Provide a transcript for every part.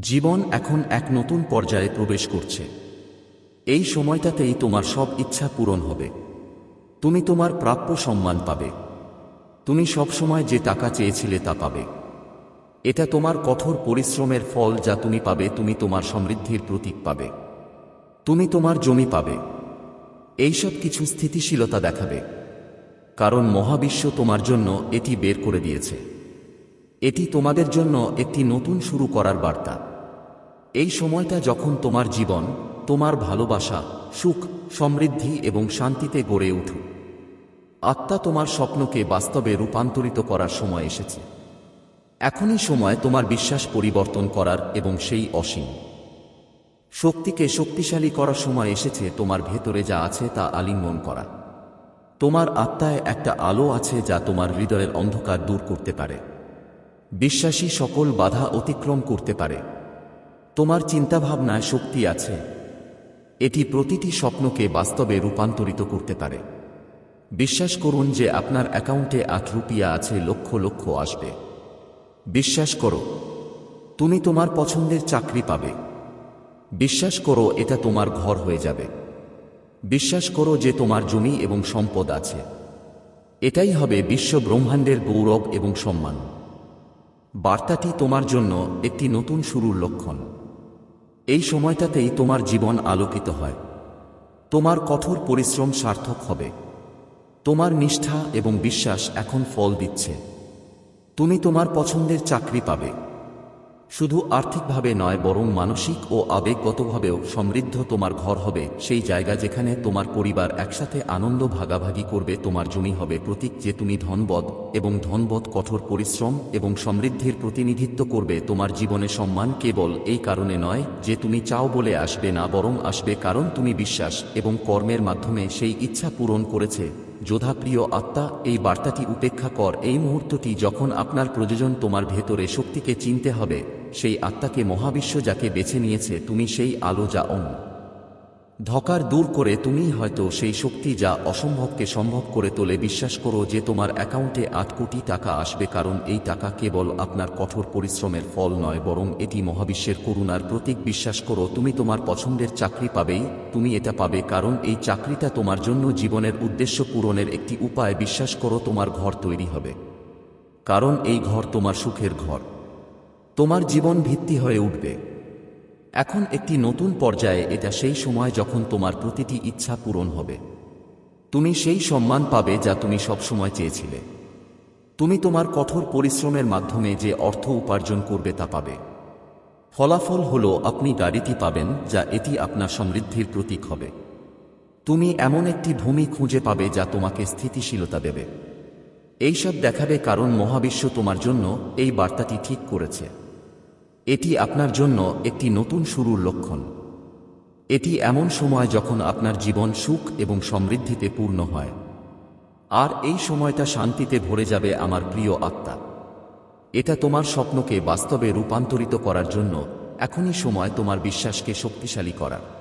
জীবন এখন এক নতুন পর্যায়ে প্রবেশ করছে। এই সময়টাতেই তোমার সব ইচ্ছা পূরণ হবে। তুমি তোমার প্রাপ্য সম্মান পাবে। তুমি সবসময় যে টাকা চেয়েছিলে তা পাবে। এটা তোমার কঠোর পরিশ্রমের ফল যা তুমি পাবে, তুমি তোমার সমৃদ্ধির প্রতীক পাবে। তুমি তোমার জমি পাবে। এইসব কিছু স্থিতিশীলতা দেখাবে। কারণ মহাবিশ্ব তোমার জন্য এটি বের করে দিয়েছে। এটি তোমাদের জন্য একটি নতুন শুরু করার বার্তা। এই সময়টা যখন তোমার জীবন, তোমার ভালোবাসা, সুখ, সমৃদ্ধি এবং শান্তিতে গড়ে উঠুক আত্মা তোমার স্বপ্নকে বাস্তবে রূপান্তরিত করার সময় এসেছে। এখনই সময় তোমার বিশ্বাস পরিবর্তন করার এবং সেই অসীম শক্তিকে শক্তিশালী করার সময় এসেছে তোমার ভেতরে যা আছে তা আলিঙ্গন করা। তোমার আত্মায় একটা আলো আছে যা তোমার হৃদয়ের অন্ধকার দূর করতে পারে। বিশ্বাসী সকল বাধা অতিক্রম করতে পারে। তোমার চিন্তাভাবনায় শক্তি আছে। এটি প্রতিটি স্বপ্নকে বাস্তবে রূপান্তরিত করতে পারে। বিশ্বাস করুন যে আপনার অ্যাকাউন্টে আট রুপিয়া আছে, লক্ষ লক্ষ আসবে। বিশ্বাস করো, তুমি তোমার পছন্দের চাকরি পাবে। বিশ্বাস করো, এটা তোমার ঘর হয়ে যাবে। বিশ্বাস করো যে তোমার জমি এবং সম্পদ আছে। এটাই হবে বিশ্ব ব্রহ্মাণ্ডের গৌরব এবং সম্মান। বার্তাটি তোমার জন্য একটি নতুন শুরুর লক্ষণ। এই সময়টাতেই তোমার জীবন আলোকিত হয়। তোমার কঠোর পরিশ্রম সার্থক হবে। তোমার নিষ্ঠা এবং বিশ্বাস এখন ফল দিচ্ছে। তুমি তোমার পছন্দের চাকরি পাবে। শুধু আর্থিকভাবে নয়, বরং মানসিক ও আবেগগতভাবেও সমৃদ্ধ তোমার ঘর হবে। সেই জায়গা যেখানে তোমার পরিবার একসাথে আনন্দ ভাগাভাগি করবে, তোমার জমি হবে। প্রতীক যে তুমি ধনবদ এবং ধনবদ কঠোর পরিশ্রম এবং সমৃদ্ধির প্রতিনিধিত্ব করবে, তোমার জীবনে সম্মান কেবল এই কারণে নয় যে তুমি চাও বলে আসবে না, বরং আসবে কারণ তুমি বিশ্বাস এবং কর্মের মাধ্যমে সেই ইচ্ছা পূরণ করেছে। যোধাপ্রিয় আত্মা, এই বার্তাটি উপেক্ষা কর। এই মুহূর্তটি যখন আপনার প্রয়োজন, তোমার ভেতরে শক্তিকে চিনতে হবে। সেই আত্মাকে মহাবিশ্ব যাকে বেছে নিয়েছে, তুমি সেই আলো যা অন ধকার দূর করে তুমি হয়তো সেই শক্তি যা অসম্ভবকে সম্ভব করে তোলে। বিশ্বাস করো যে তোমার অ্যাকাউন্টে আট কোটি টাকা আসবে, কারণ এই টাকা কেবল আপনার কঠোর পরিশ্রমের ফল নয়, বরং এটি মহাবিশ্বের করুণার প্রতীক। বিশ্বাস করো, তুমি তোমার পছন্দের চাকরি পাবেই, তুমি এটা পাবে, কারণ এই চাকরিটা তোমার জন্য জীবনের উদ্দেশ্য পূরণের একটি উপায়। বিশ্বাস করো, তোমার ঘর তৈরি হবে। কারণ এই ঘর তোমার সুখের ঘর। তোমার জীবন ভিত্তি হয়ে উঠবে। এখন একটি নতুন পর্যায়ে এটা সেই সময় যখন তোমার প্রতিটি ইচ্ছা পূরণ হবে। তুমি সেই সম্মান পাবে যা তুমি সবসময় চেয়েছিলে। তুমি তোমার কঠোর পরিশ্রমের মাধ্যমে যে অর্থ উপার্জন করবে তা পাবে। ফলাফল হল আপনি গাড়িটি পাবেন যা এটি আপনার সমৃদ্ধির প্রতীক হবে। তুমি এমন একটি ভূমি খুঁজে পাবে যা তোমাকে স্থিতিশীলতা দেবে। এইসব দেখাবে কারণ মহাবিশ্ব তোমার জন্য এই বার্তাটি ঠিক করেছে। এটি আপনার জন্য একটি নতুন শুরুর লক্ষণ। এটি এমন সময় যখন আপনার জীবন সুখ এবং সমৃদ্ধিতে পূর্ণ হয়। আর এই সময়টা শান্তিতে ভরে যাবে আমার প্রিয় আত্মা। এটা তোমার স্বপ্নকে বাস্তবে রূপান্তরিত করার জন্য এখনই সময় তোমার বিশ্বাসকে শক্তিশালী করার।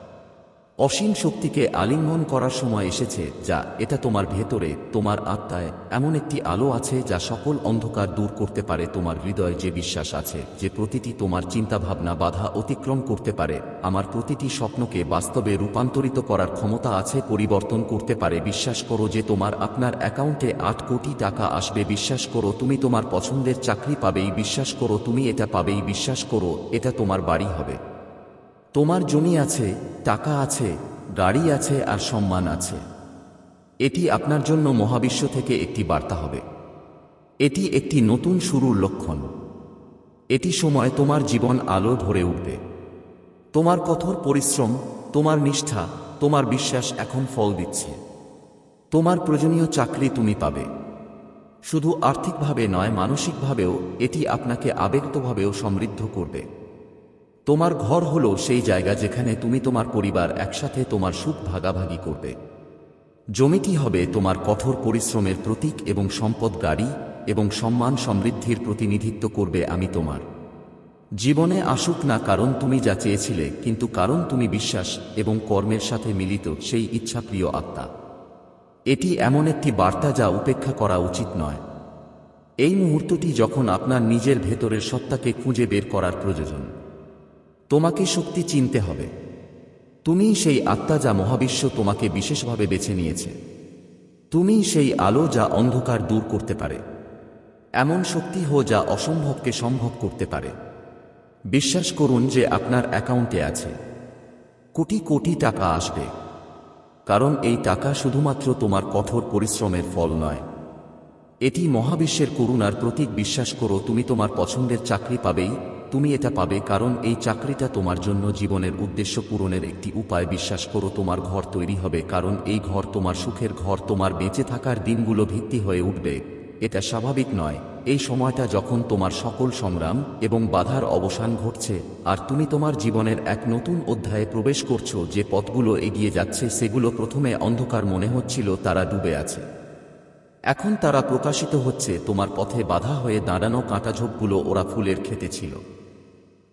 অসীম শক্তিকে আলিঙ্গন করার সময় এসেছে, যা এটা তোমার ভেতরে, তোমার আত্মায়, এমন একটি আলো আছে যা সকল অন্ধকার দূর করতে পারে তোমার হৃদয়ে যে বিশ্বাস আছে, যে প্রতিটি তোমার চিন্তাভাবনা বাধা অতিক্রম করতে পারে। আমার প্রতিটি স্বপ্নকে বাস্তবে রূপান্তরিত করার ক্ষমতা আছে, পরিবর্তন করতে পারে। বিশ্বাস করো যে তোমার আপনার অ্যাকাউন্টে আট কোটি টাকা আসবে। বিশ্বাস করো তুমি তোমার পছন্দের চাকরি পাবেই। বিশ্বাস করো তুমি এটা পাবেই। বিশ্বাস করো এটা তোমার বাড়ি হবে। তোমার জমি আছে, টাকা আছে, গাড়ি আছে আর সম্মান আছে। এটি আপনার জন্য মহাবিশ্ব থেকে একটি বার্তা হবে। এটি একটি নতুন শুরুর লক্ষণ। এটি সময় তোমার জীবন আলো ধরে উঠবে। তোমার কঠোর পরিশ্রম, তোমার নিষ্ঠা, তোমার বিশ্বাস এখন ফল দিচ্ছে। তোমার প্রয়োজনীয় চাকরি তুমি পাবে। শুধু আর্থিকভাবে নয়, মানসিকভাবেও এটি আপনাকে আবেগতভাবেও সমৃদ্ধ করবে। তোমার ঘর হলো সেই জায়গা যেখানে তুমি তোমার পরিবার একসাথে তোমার সুখ ভাগাভাগি করবে। জমিটি হবে তোমার কঠোর পরিশ্রমের প্রতীক এবং সম্পদ গাড়ি এবং সম্মান সমৃদ্ধির প্রতিনিধিত্ব করবে আমি তোমার। জীবনে আসুক না কারণ তুমি যা চেয়েছিলে, কিন্তু কারণ তুমি বিশ্বাস এবং কর্মের সাথে মিলিত সেই ইচ্ছাপ্রিয় আত্মা। এটি এমন একটি বার্তা যা উপেক্ষা করা উচিত নয়। এই মুহূর্তটি যখন আপনার নিজের ভেতরের সত্তাকে খুঁজে বের করার প্রয়োজন। তোমাকে শক্তি চিনতে হবে। তুমি সেই আত্মা যা মহাবিশ্ব তোমাকে বিশেষভাবে বেছে নিয়েছে। তুমি সেই আলো যা অন্ধকার দূর করতে পারে। এমন শক্তি হো যা অসম্ভবকে সম্ভব করতে পারে। বিশ্বাস করুন যে আপনার অ্যাকাউন্টে আছে। কোটি কোটি টাকা আসবে। কারণ এই টাকা শুধুমাত্র তোমার কঠোর পরিশ্রমের ফল নয়। এটি মহাবিশ্বের করুণার প্রতীক বিশ্বাস করো, তুমি তোমার পছন্দের চাকরি পাবেই তুমি এটা পাবে কারণ এই চাকরিটা তোমার জন্য জীবনের উদ্দেশ্য পূরণের একটি উপায়। বিশ্বাস করো, তোমার ঘর তৈরি হবে, কারণ এই ঘর তোমার সুখের ঘর, তোমার বেঁচে থাকার দিনগুলো ভিত্তি হয়ে উঠবে। এটা স্বাভাবিক নয়। এই সময়টা যখন তোমার সকল সংগ্রাম এবং বাধার অবসান ঘটছে, আর তুমি তোমার জীবনের এক নতুন অধ্যায়ে প্রবেশ করছ, যে পথগুলো এগিয়ে যাচ্ছে, সেগুলো প্রথমে অন্ধকার মনে হচ্ছিল, তারা ডুবে আছে। এখন তারা প্রকাশিত হচ্ছে, তোমার পথে বাধা হয়ে দাঁড়ানো কাঁটাঝোপগুলো ওরা ফুলের খেতে ছিল।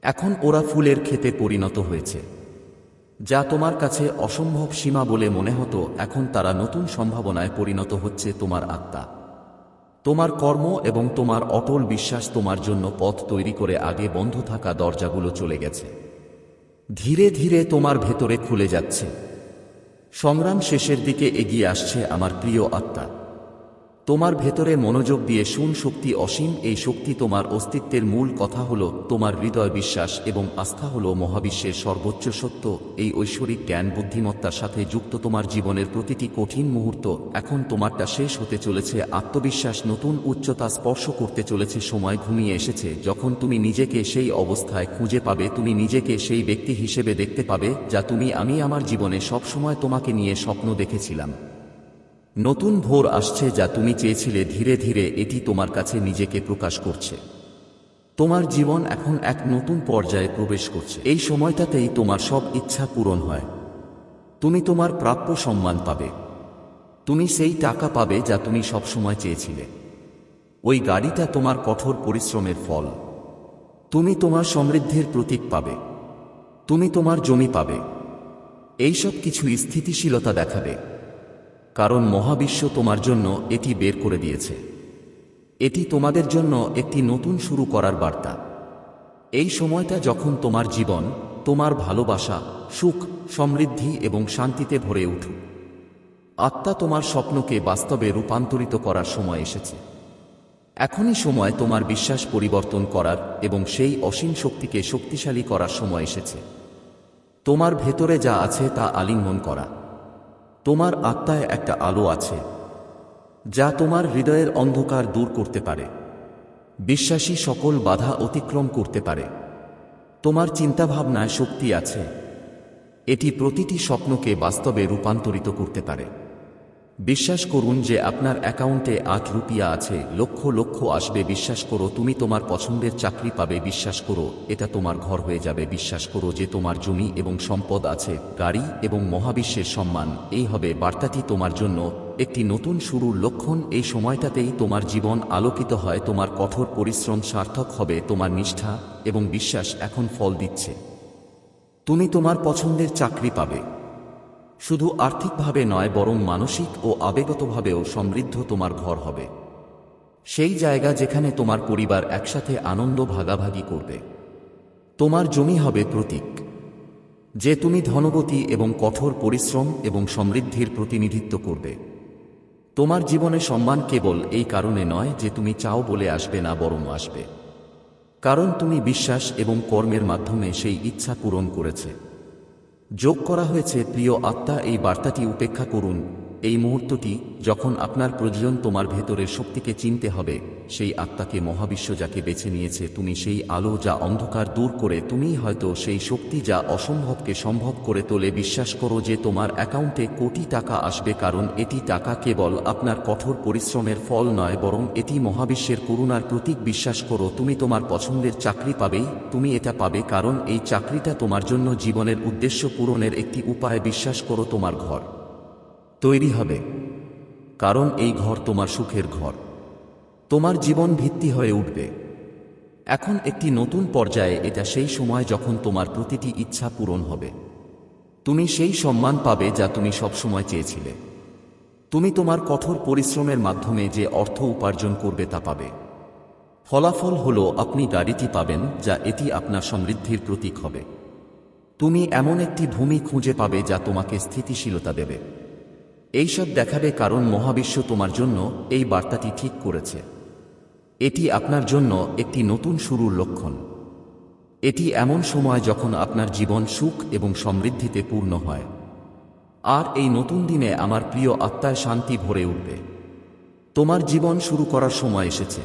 এখন ওরা ফুলের খেতে পরিণত হয়েছে। যা তোমার কাছে অসম্ভব সীমা বলে মনে হতো, এখন তারা নতুন সম্ভাবনায় পরিণত হচ্ছে তোমার আত্মা। তোমার কর্ম এবং তোমার অটল বিশ্বাস তোমার জন্য পথ তৈরি করে আগে বন্ধ থাকা দরজাগুলো চলে গেছে। ধীরে ধীরে তোমার ভেতরে খুলে যাচ্ছে। সংগ্রাম শেষের দিকে এগিয়ে আসছে আমার প্রিয় আত্মা। তোমার ভেতরে মনোযোগ দিয়ে শুন শক্তি অসীম, এই শক্তি তোমার অস্তিত্বের মূল কথা হল তোমার হৃদয় বিশ্বাস এবং আস্থা হল মহাবিশ্বের সর্বোচ্চ সত্য। এই ঐশ্বরিক জ্ঞান, বুদ্ধিমত্তার সাথে যুক্ত তোমার জীবনের প্রতিটি কঠিন মুহূর্ত এখন তোমারটা শেষ হতে চলেছে। আত্মবিশ্বাস নতুন উচ্চতা স্পর্শ করতে চলেছে, সময় ঘুমিয়ে এসেছে। যখন তুমি নিজেকে সেই অবস্থায় খুঁজে পাবে, তুমি নিজেকে সেই ব্যক্তি হিসেবে দেখতে পাবে, যা তুমি, আমি আমার জীবনে সবসময় তোমাকে নিয়ে স্বপ্ন দেখেছিলাম। নতুন ভোর আসছে যা তুমি চেয়েছিলে ধীরে ধীরে এটি তোমার কাছে নিজেকে প্রকাশ করছে। তোমার জীবন এখন এক নতুন পর্যায়ে প্রবেশ করছে। এই সময়টাতেই তোমার সব ইচ্ছা পূরণ হয়। তুমি তোমার প্রাপ্য সম্মান পাবে। তুমি সেই টাকা পাবে যা তুমি সবসময় চেয়েছিলে। ওই গাড়িটা তোমার কঠোর পরিশ্রমের ফল। তুমি তোমার সমৃদ্ধির প্রতীক পাবে। তুমি তোমার জমি পাবে। এইসব কিছু স্থিতিশীলতা দেখাবে। কারণ মহাবিশ্ব তোমার জন্য এটি বের করে দিয়েছে। এটি তোমাদের জন্য একটি নতুন শুরু করার বার্তা। এই সময়টা যখন তোমার জীবন, তোমার ভালোবাসা, সুখ, সমৃদ্ধি এবং শান্তিতে ভরে উঠুক। আত্মা তোমার স্বপ্নকে বাস্তবে রূপান্তরিত করার সময় এসেছে। এখনই সময় তোমার বিশ্বাস পরিবর্তন করার এবং সেই অসীম শক্তিকে শক্তিশালী করার সময় এসেছে। তোমার ভেতরে যা আছে তা আলিঙ্গন করা। তোমার আত্মায় একটা আলো আছে, যা তোমার হৃদয়ের অন্ধকার দূর করতে পারে। বিশ্বাসী সকল বাধা অতিক্রম করতে পারে। তোমার চিন্তাভাবনায় শক্তি আছে। এটি প্রতিটি স্বপ্নকে বাস্তবে রূপান্তরিত করতে পারে। বিশ্বাস করুন যে আপনার অ্যাকাউন্টে আট রুপিয়া আছে, লক্ষ লক্ষ আসবে, বিশ্বাস করো, তুমি তোমার পছন্দের চাকরি পাবে, বিশ্বাস করো, এটা তোমার ঘর হয়ে যাবে, বিশ্বাস করো যে তোমার জমি এবং সম্পদ আছে, গাড়ি এবং মহাবিশ্বের সম্মান, এই হবে বার্তাটি তোমার জন্য, একটি নতুন শুরুর লক্ষণ, এই সময়টাতেই তোমার জীবন আলোকিত হয়, তোমার কঠোর পরিশ্রম সার্থক হবে, তোমার নিষ্ঠা এবং বিশ্বাস এখন ফল দিচ্ছে। তুমি তোমার পছন্দের চাকরি পাবে। শুধু আর্থিকভাবে নয়, বরং মানসিক ও আবেগতভাবেও সমৃদ্ধ তোমার ঘর হবে। সেই জায়গা যেখানে তোমার পরিবার একসাথে আনন্দ ভাগাভাগি করবে। তোমার জমি হবে প্রতীক, যে তুমি ধনবতী এবং কঠোর পরিশ্রম এবং সমৃদ্ধির প্রতিনিধিত্ব করবে। তোমার জীবনে সম্মান কেবল এই কারণে নয় যে তুমি চাও বলে আসবে না, বরং আসবে। কারণ তুমি বিশ্বাস এবং কর্মের মাধ্যমে সেই ইচ্ছা পূরণ করেছে। যোগ করা হয়েছে প্রিয় আত্মা এই বার্তাটি উপেক্ষা করুন। এই মুহূর্তটি যখন আপনার প্রয়োজন তোমার ভেতরের শক্তিকে চিনতে হবে, সেই আত্মাকে মহাবিশ্ব যাকে বেছে নিয়েছে, তুমি সেই আলো যা অন্ধকার দূর করে তুমিই হয়তো সেই শক্তি যা অসম্ভবকে সম্ভব করে তোলে। বিশ্বাস করো যে তোমার অ্যাকাউন্টে কোটি টাকা আসবে, কারণ এটি টাকা কেবল আপনার কঠোর পরিশ্রমের ফল নয়, বরং এটি মহাবিশ্বের করুণার প্রতীক। বিশ্বাস করো, তুমি তোমার পছন্দের চাকরি পাবেই, তুমি এটা পাবে, কারণ এই চাকরিটা তোমার জন্য জীবনের উদ্দেশ্য পূরণের একটি উপায়। বিশ্বাস করো, তোমার ঘর তৈরি হবে। কারণ এই ঘর তোমার সুখের ঘর। তোমার জীবন ভিত্তি হয়ে উঠবে। এখন একটি নতুন পর্যায়ে এটা সেই সময় যখন তোমার প্রতিটি ইচ্ছা পূরণ হবে। তুমি সেই সম্মান পাবে যা তুমি সবসময় চেয়েছিলে। তুমি তোমার কঠোর পরিশ্রমের মাধ্যমে যে অর্থ উপার্জন করবে তা পাবে। ফলাফল হলো আপনি গাড়িটি পাবেন যা এটি আপনার সমৃদ্ধির প্রতীক হবে। তুমি এমন একটি ভূমি খুঁজে পাবে যা তোমাকে স্থিতিশীলতা দেবে। এইসব দেখাবে কারণ মহাবিশ্ব তোমার জন্য এই বার্তাটি ঠিক করেছে। এটি আপনার জন্য একটি নতুন শুরুর লক্ষণ। এটি এমন সময় যখন আপনার জীবন সুখ এবং সমৃদ্ধিতে পূর্ণ হয়। আর এই নতুন দিনে আমার প্রিয় আত্মায় শান্তি ভরে উঠবে। তোমার জীবন শুরু করার সময় এসেছে।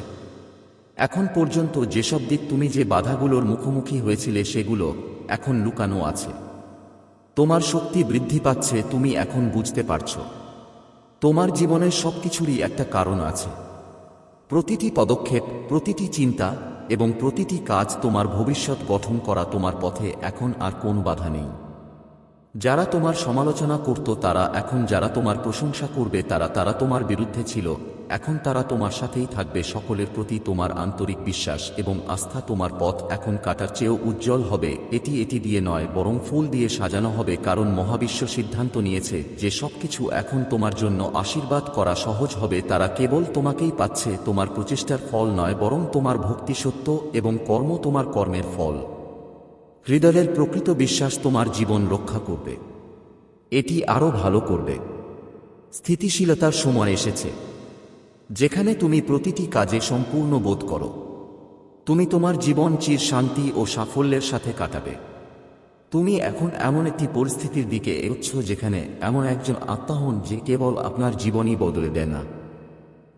এখন পর্যন্ত যেসব দিক তুমি যে বাধাগুলোর মুখোমুখি হয়েছিলে সেগুলো এখন লুকানো আছে। তোমার শক্তি বৃদ্ধি পাচ্ছে, তুমি এখন বুঝতে পারছ। তোমার জীবনের সবকিছুরই একটা কারণ আছে। প্রতিটি পদক্ষেপ, প্রতিটি চিন্তা এবং প্রতিটি কাজ তোমার ভবিষ্যৎ গঠন করা তোমার পথে এখন আর কোন বাধা নেই। যারা তোমার সমালোচনা করত, তারা এখন যারা তোমার প্রশংসা করবে, তারা তারা তোমার বিরুদ্ধে ছিল। এখন তারা তোমার সাথেই থাকবে, সকলের প্রতি তোমার আন্তরিক বিশ্বাস এবং আস্থা তোমার পথ এখন কাটার চেয়েও উজ্জ্বল হবে। এটি এটি দিয়ে নয়, বরং ফুল দিয়ে সাজানো হবে, কারণ মহাবিশ্ব সিদ্ধান্ত নিয়েছে যে সবকিছু এখন তোমার জন্য আশীর্বাদ করা সহজ হবে। তারা কেবল তোমাকেই পাচ্ছে, তোমার প্রচেষ্টার ফল নয়, বরং তোমার ভক্তি সত্য এবং কর্ম তোমার কর্মের ফল। হৃদয়ের প্রকৃত বিশ্বাস তোমার জীবন রক্ষা করবে। এটি আরও ভালো করবে। স্থিতিশীলতার সময় এসেছে। যেখানে তুমি প্রতিটি কাজে সম্পূর্ণ বোধ করো। তুমি তোমার জীবন, চির শান্তি ও সাফল্যের সাথে কাটাবে। তুমি এখন এমন একটি পরিস্থিতির দিকে এগোচ্ছ যেখানে এমন একজন আত্মা হন যে কেবল আপনার জীবনই বদলে দেয় না।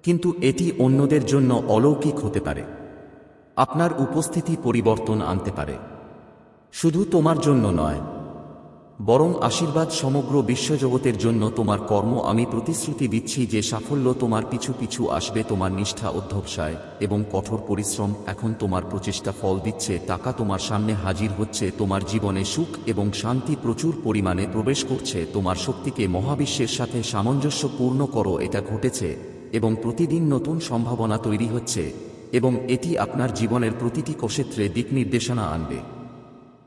কিন্তু এটি অন্যদের জন্য অলৌকিক হতে পারে। আপনার উপস্থিতি পরিবর্তন আনতে পারে। শুধু তোমার জন্য নয় বরং আশীর্বাদ সমগ্র বিশ্বজগতের জন্য তোমার কর্ম আমি প্রতিশ্রুতি দিচ্ছি যে সাফল্য তোমার পিছু পিছু আসবে তোমার নিষ্ঠা অধ্যবসায় এবং কঠোর পরিশ্রম এখন তোমার প্রচেষ্টা ফল দিচ্ছে, টাকা তোমার সামনে হাজির হচ্ছে, তোমার জীবনে সুখ এবং শান্তি প্রচুর পরিমাণে প্রবেশ করছে, তোমার শক্তিকে মহাবিশ্বের সাথে সামঞ্জস্যপূর্ণ করো, এটা ঘটেছে এবং প্রতিদিন নতুন সম্ভাবনা তৈরি হচ্ছে এবং এটি আপনার জীবনের প্রতিটি ক্ষেত্রে দিক নির্দেশনা আনবে।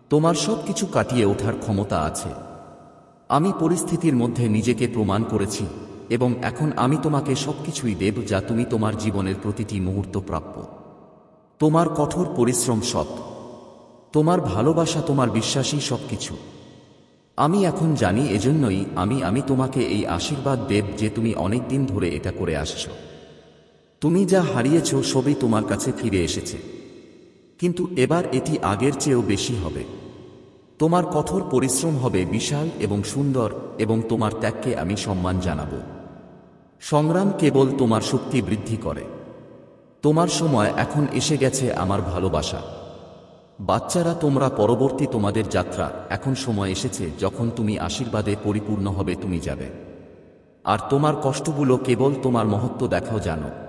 তোমার সব কিছু কাটিয়ে ওঠার ক্ষমতা আছে। আমি পরিস্থিতির মধ্যে নিজেকে প্রমাণ করেছি এবং এখন আমি তোমাকে সবকিছুই দেব যা তুমি তোমার জীবনের প্রতিটি মুহূর্ত প্রাপ্য। তোমার কঠোর পরিশ্রম সৎ। তোমার ভালোবাসা, তোমার বিশ্বাসী সবকিছু। আমি এখন জানি এজন্যই আমি আমি তোমাকে এই আশীর্বাদ দেব যে তুমি অনেক দিন ধরে এটা করে আসছ। তুমি যা হারিয়েছ সবই তোমার কাছে ফিরে এসেছে। কিন্তু এবার এটি আগের চেয়েও বেশি হবে। তোমার কঠোর পরিশ্রম হবে বিশাল এবং সুন্দর এবং তোমার ত্যাগকে আমি সম্মান জানাব। সংগ্রাম কেবল তোমার শক্তি বৃদ্ধি করে। তোমার সময় এখন এসে গেছে আমার ভালোবাসা। বাচ্চারা, তোমরা পরবর্তী তোমাদের যাত্রা, এখন সময় এসেছে যখন তুমি আশীর্বাদে পরিপূর্ণ হবে, তুমি যাবে। আর তোমার কষ্টগুলো কেবল তোমার মহত্ব দেখাও জানো।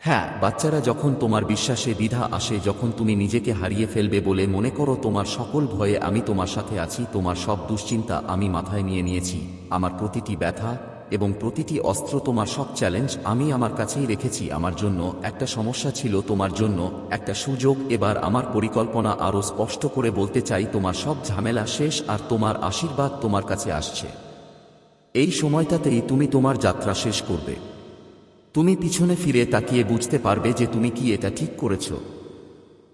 হ্যাঁ বাচ্চারা যখন তোমার বিশ্বাসে দ্বিধা আসে, যখন তুমি নিজেকে হারিয়ে ফেলবে বলে মনে করো তোমার সকল ভয়ে আমি তোমার সাথে আছি, তোমার সব দুশ্চিন্তা আমি মাথায় নিয়ে নিয়েছি, আমার প্রতিটি ব্যথা এবং প্রতিটি অস্ত্র তোমার সব চ্যালেঞ্জ আমি আমার কাছেই রেখেছি, আমার জন্য একটা সমস্যা ছিল, তোমার জন্য একটা সুযোগ, এবার আমার পরিকল্পনা আরও স্পষ্ট করে বলতে চাই, তোমার সব ঝামেলা শেষ আর তোমার আশীর্বাদ তোমার কাছে আসছে। এই সময়টাতেই তুমি তোমার যাত্রা শেষ করবে। তুমি পিছনে ফিরে তাকিয়ে বুঝতে পারবে যে তুমি কি এটা ঠিক করেছ।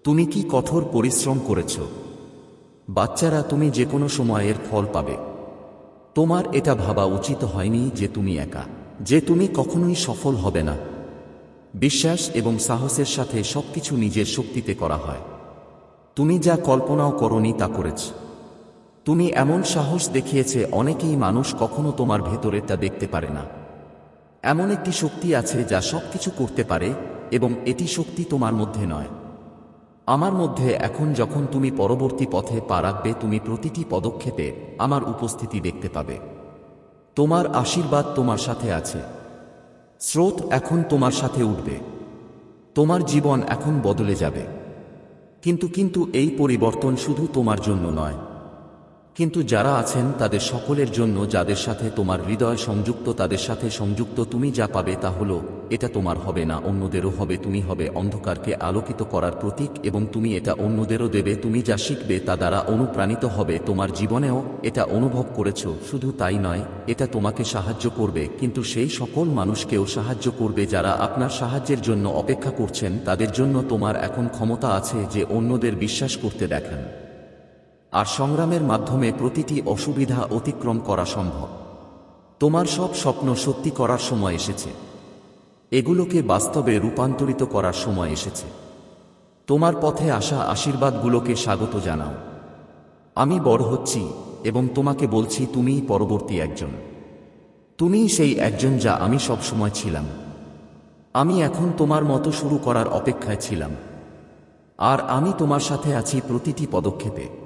তুমি কি কঠোর পরিশ্রম করেছ। বাচ্চারা তুমি যে কোনো সময়ের ফল পাবে। তোমার এটা ভাবা উচিত হয়নি যে তুমি একা, যে তুমি কখনোই সফল হবে না। বিশ্বাস এবং সাহসের সাথে সবকিছু নিজের শক্তিতে করা হয়। তুমি যা কল্পনাও করনি তা করেছ। তুমি এমন সাহস দেখিয়েছে অনেকেই মানুষ কখনো তোমার ভেতরে তা দেখতে পারে না। এমন একটি শক্তি আছে যা সবকিছু করতে পারে এবং এটি শক্তি তোমার মধ্যে নয়। আমার মধ্যে এখন যখন তুমি পরবর্তী পথে পা রাখবে, তুমি প্রতিটি পদক্ষেপে আমার উপস্থিতি দেখতে পাবে। তোমার আশীর্বাদ তোমার সাথে আছে। স্রোত এখন তোমার সাথে উঠবে। তোমার জীবন এখন বদলে যাবে। কিন্তু কিন্তু এই পরিবর্তন শুধু তোমার জন্য নয়। কিন্তু যারা আছেন তাদের সকলের জন্য যাদের সাথে তোমার হৃদয় সংযুক্ত, তাদের সাথে সংযুক্ত তুমি যা পাবে তা হলো, এটা তোমার হবে না, অন্যদেরও হবে, তুমি হবে অন্ধকারকে আলোকিত করার প্রতীক এবং তুমি এটা অন্যদেরও দেবে, তুমি যা শিখবে তা দ্বারা অনুপ্রাণিত হবে, তোমার জীবনেও এটা অনুভব করেছ, শুধু তাই নয়, এটা তোমাকে সাহায্য করবে, কিন্তু সেই সকল মানুষকেও সাহায্য করবে যারা আপনার সাহায্যের জন্য অপেক্ষা করছেন, তাদের জন্য তোমার এখন ক্ষমতা আছে যে অন্যদের বিশ্বাস করতে দেখান। আর সংগ্রামের মাধ্যমে প্রতিটি অসুবিধা অতিক্রম করা সম্ভব। তোমার সব স্বপ্ন সত্যি করার সময় এসেছে। এগুলোকে বাস্তবে রূপান্তরিত করার সময় এসেছে। তোমার পথে আসা আশীর্বাদগুলোকে স্বাগত জানাও। আমি বড় হচ্ছি এবং তোমাকে বলছি তুমিই পরবর্তী একজন। তুমিই সেই একজন যা আমি সব সময় ছিলাম। আমি এখন তোমার মতো শুরু করার অপেক্ষায় ছিলাম। আর আমি তোমার সাথে আছি প্রতিটি পদক্ষেপে।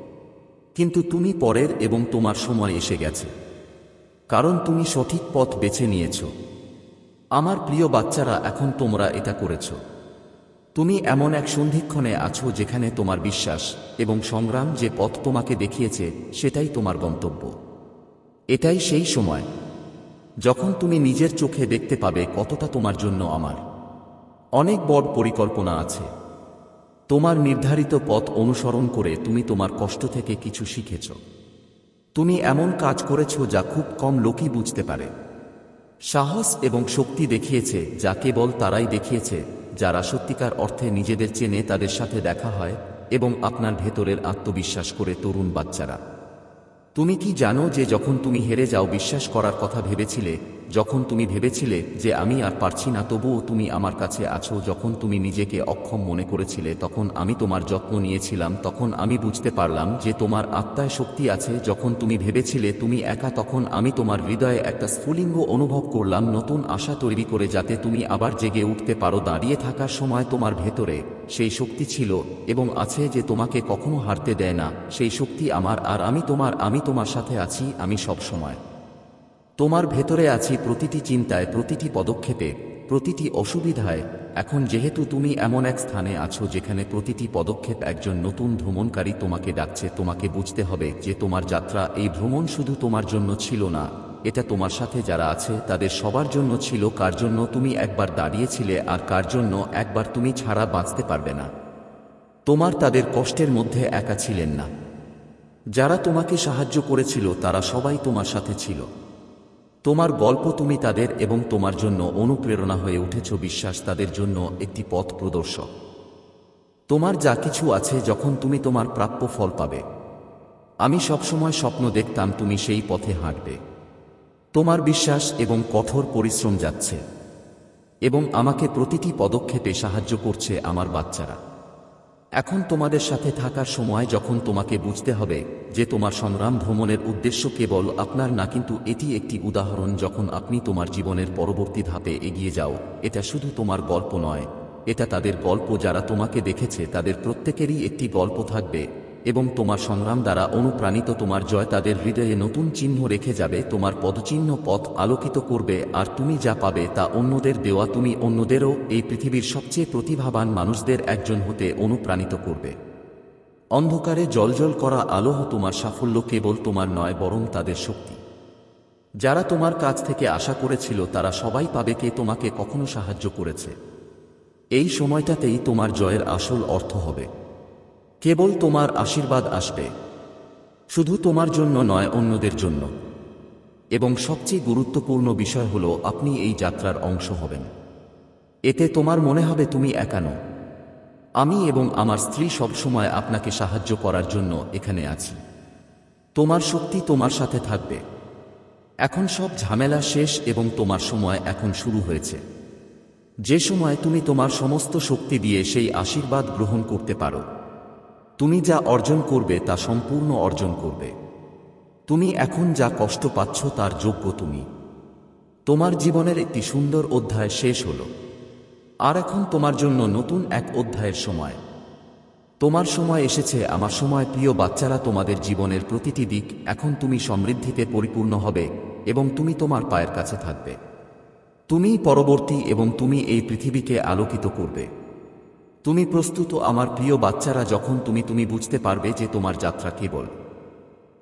কিন্তু তুমি পরের এবং তোমার সময় এসে গেছে। কারণ তুমি সঠিক পথ বেছে নিয়েছ। আমার প্রিয় বাচ্চারা, এখন তোমরা এটা করেছ। তুমি এমন এক সন্ধিক্ষণে আছো যেখানে তোমার বিশ্বাস এবং সংগ্রাম যে পথ তোমাকে দেখিয়েছে, সেটাই তোমার গন্তব্য। এটাই সেই সময় যখন তুমি নিজের চোখে দেখতে পাবে কতটা তোমার জন্য আমার। অনেক বড় পরিকল্পনা আছে। তোমার নির্ধারিত পথ অনুসরণ করে তুমি তোমার কষ্ট থেকে কিছু শিখেছ। তুমি এমন কাজ করেছ যা খুব কম লোকই বুঝতে পারে। সাহস এবং শক্তি দেখিয়েছে যা কেবল তারাই দেখিয়েছে, যারা সত্যিকার অর্থে নিজেদের চেনে তাদের সাথে দেখা হয় এবং আপনার ভেতরের আত্মবিশ্বাস করে তরুণ বাচ্চারা। তুমি কি জানো যে যখন তুমি হেরে যাও, বিশ্বাস করার কথা ভেবেছিলে যখন তুমি ভেবেছিলে যে আমি আর পারছি না, তবুও তুমি আমার কাছে আছো। যখন তুমি নিজেকে অক্ষম মনে করেছিলে, তখন আমি তোমার যত্ন নিয়েছিলাম। তখন আমি বুঝতে পারলাম যে তোমার আত্মায় শক্তি আছে। যখন তুমি ভেবেছিলে তুমি একা, তখন আমি তোমার হৃদয়ে একটা স্ফুলিঙ্গ অনুভব করলাম, নতুন আশা তৈরি করে যাতে তুমি আবার জেগে উঠতে পারো। দাঁড়িয়ে থাকার সময় তোমার ভেতরে সেই শক্তি ছিল এবং আছে যে তোমাকে কখনো হারতে দেয় না। সেই শক্তি আমার, আর আমি তোমার আমি তোমার সাথে আছি, আমি সব সময় তোমার ভেতরে আছি প্রতিটি চিন্তায়, প্রতিটি পদক্ষেপে, প্রতিটি অসুবিধায়। এখন যেহেতু তুমি এমন এক স্থানে আছো যেখানে প্রতিটি পদক্ষেপ একজন নতুন ভ্রমণকারী তোমাকে ডাকছে, তোমাকে বুঝতে হবে যে তোমার যাত্রা এই ভ্রমণ শুধু তোমার জন্য ছিল না, এটা তোমার সাথে যারা আছে তাদের সবার জন্য ছিল, কার জন্য তুমি একবার দাঁড়িয়েছিলে আর কার জন্য একবার তুমি ছাড়া বাঁচতে পারবে না। তোমার তাদের কষ্টের মধ্যে একা ছিলেন না। যারা তোমাকে সাহায্য করেছিল তারা সবাই তোমার সাথে ছিল। তোমার গল্প তুমি তাদের এবং তোমার জন্য অনুপ্রেরণা হয়ে উঠেছ বিশ্বাস তাদের জন্য একটি পথ প্রদর্শক। তোমার যা কিছু আছে যখন তুমি তোমার প্রাপ্য ফল পাবে। আমি সবসময় স্বপ্ন দেখতাম তুমি সেই পথে হাঁটবে। তোমার বিশ্বাস এবং কঠোর পরিশ্রম যাচ্ছে। এবং আমাকে প্রতিটি পদক্ষেপে সাহায্য করছে আমার বাচ্চারা। এখন তোমাদের সাথে থাকার সময় যখন তোমাকে বুঝতে হবে যে তোমার সংগ্রাম ভ্রমণের উদ্দেশ্য কেবল আপনার না, কিন্তু এটি একটি উদাহরণ যখন আপনি তোমার জীবনের পরবর্তী ধাপে এগিয়ে যাও, এটা শুধু তোমার গল্প নয়, এটা তাদের গল্প যারা তোমাকে দেখেছে তাদের প্রত্যেকেরই একটি গল্প থাকবে। এবং তোমার সংগ্রাম দ্বারা অনুপ্রাণিত তোমার জয় তাদের হৃদয়ে নতুন চিহ্ন রেখে যাবে, তোমার পদচিহ্ন পথ আলোকিত করবে, আর তুমি যা পাবে তা অন্যদের দেওয়া তুমি অন্যদেরও এই পৃথিবীর সবচেয়ে প্রতিভাবান মানুষদের একজন হতে অনুপ্রাণিত করবে। অন্ধকারে জলজল করা আলোহ তোমার সাফল্য কেবল তোমার নয়, বরং তাদের শক্তি। যারা তোমার কাছ থেকে আশা করেছিল তারা সবাই পাবে কে তোমাকে কখনো সাহায্য করেছে। এই সময়টাতেই তোমার জয়ের আসল অর্থ হবে। কেবল তোমার আশীর্বাদ আসবে। শুধু তোমার জন্য নয়, অন্যদের জন্য। এবং সবচেয়ে গুরুত্বপূর্ণ বিষয় হল, আপনি এই যাত্রার অংশ হবেন। এতে তোমার মনে হবে তুমি একানো। আমি এবং আমার স্ত্রী সবসময় আপনাকে সাহায্য করার জন্য এখানে আছি। তোমার শক্তি তোমার সাথে থাকবে। এখন সব ঝামেলা শেষ এবং তোমার সময় এখন শুরু হয়েছে। যে সময় তুমি তোমার সমস্ত শক্তি দিয়ে সেই আশীর্বাদ গ্রহণ করতে পারো। তুমি যা অর্জন করবে, তা সম্পূর্ণ অর্জন করবে। তুমি এখন যা কষ্ট পাচ্ছ, তার যোগ্য তুমি। তোমার জীবনের একটি সুন্দর অধ্যায় শেষ হল। আর এখন তোমার জন্য নতুন এক অধ্যায়ের সময়। তোমার সময় এসেছে, আমার সময় প্রিয় বাচ্চারা, তোমাদের জীবনের প্রতিটি দিক এখন তুমি সমৃদ্ধিতে পরিপূর্ণ হবে এবং তুমি তোমার পায়ের কাছে থাকবে। তুমিই পরবর্তী এবং তুমি এই পৃথিবীকে আলোকিত করবে। তুমি প্রস্তুত, আমার প্রিয় বাচ্চারা, যখন তুমি তুমি বুঝতে পারবে যে তোমার যাত্রা কেবল।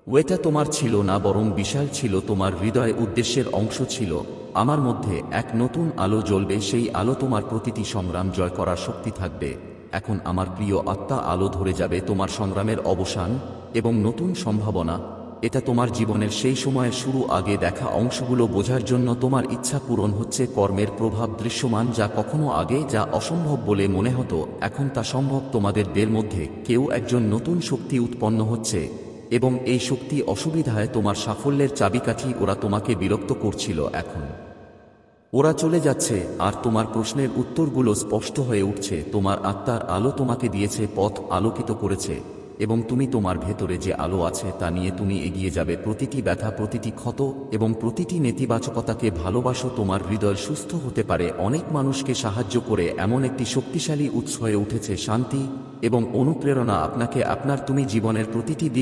ওয়েটা তোমার ছিল না, বরং বিশাল ছিল, তোমার হৃদয় উদ্দেশ্যের অংশ ছিল। আমার মধ্যে এক নতুন আলো জ্বলবে, সেই আলো তোমার প্রতিটি সংগ্রাম জয় করার শক্তি থাকবে। এখন আমার প্রিয় আত্মা আলো ধরে যাবে তোমার সংগ্রামের অবসান এবং নতুন সম্ভাবনা এটা তোমার জীবনের সেই সময়ের শুরু আগে দেখা অংশগুলো বোঝার জন্য তোমার ইচ্ছা পূরণ হচ্ছে কর্মের প্রভাব দৃশ্যমান যা কখনো আগে, যা অসম্ভব বলে মনে হতো, এখন তা সম্ভব তোমাদের দের মধ্যে, কেউ একজন নতুন শক্তি উৎপন্ন হচ্ছে। এবং এই শক্তি অসুবিধায় তোমার সাফল্যের চাবিকাঠি ওরা তোমাকে বিরক্ত করছিল এখন। ওরা চলে যাচ্ছে, আর তোমার প্রশ্নের উত্তরগুলো স্পষ্ট হয়ে উঠছে, তোমার আত্মার আলো তোমাকে দিয়েছে, পথ আলোকিত করেছে। এবং তুমি তোমার ভেতরে যে আলো আছে তা নিয়ে তুমি এগিয়ে যাবে। প্রতিটি ব্যথা, প্রতিটি ক্ষত এবং প্রতিটি নেতিবাচকতাকে ভালোবাসো। তোমার হৃদয় সুস্থ হতে পারে। অনেক মানুষকে সাহায্য করে এমন একটি শক্তিশালী উৎস হয়ে উঠেছে শান্তি এবং অনুপ্রেরণা আপনাকে, আপনার তুমি জীবনের প্রতিটি দিক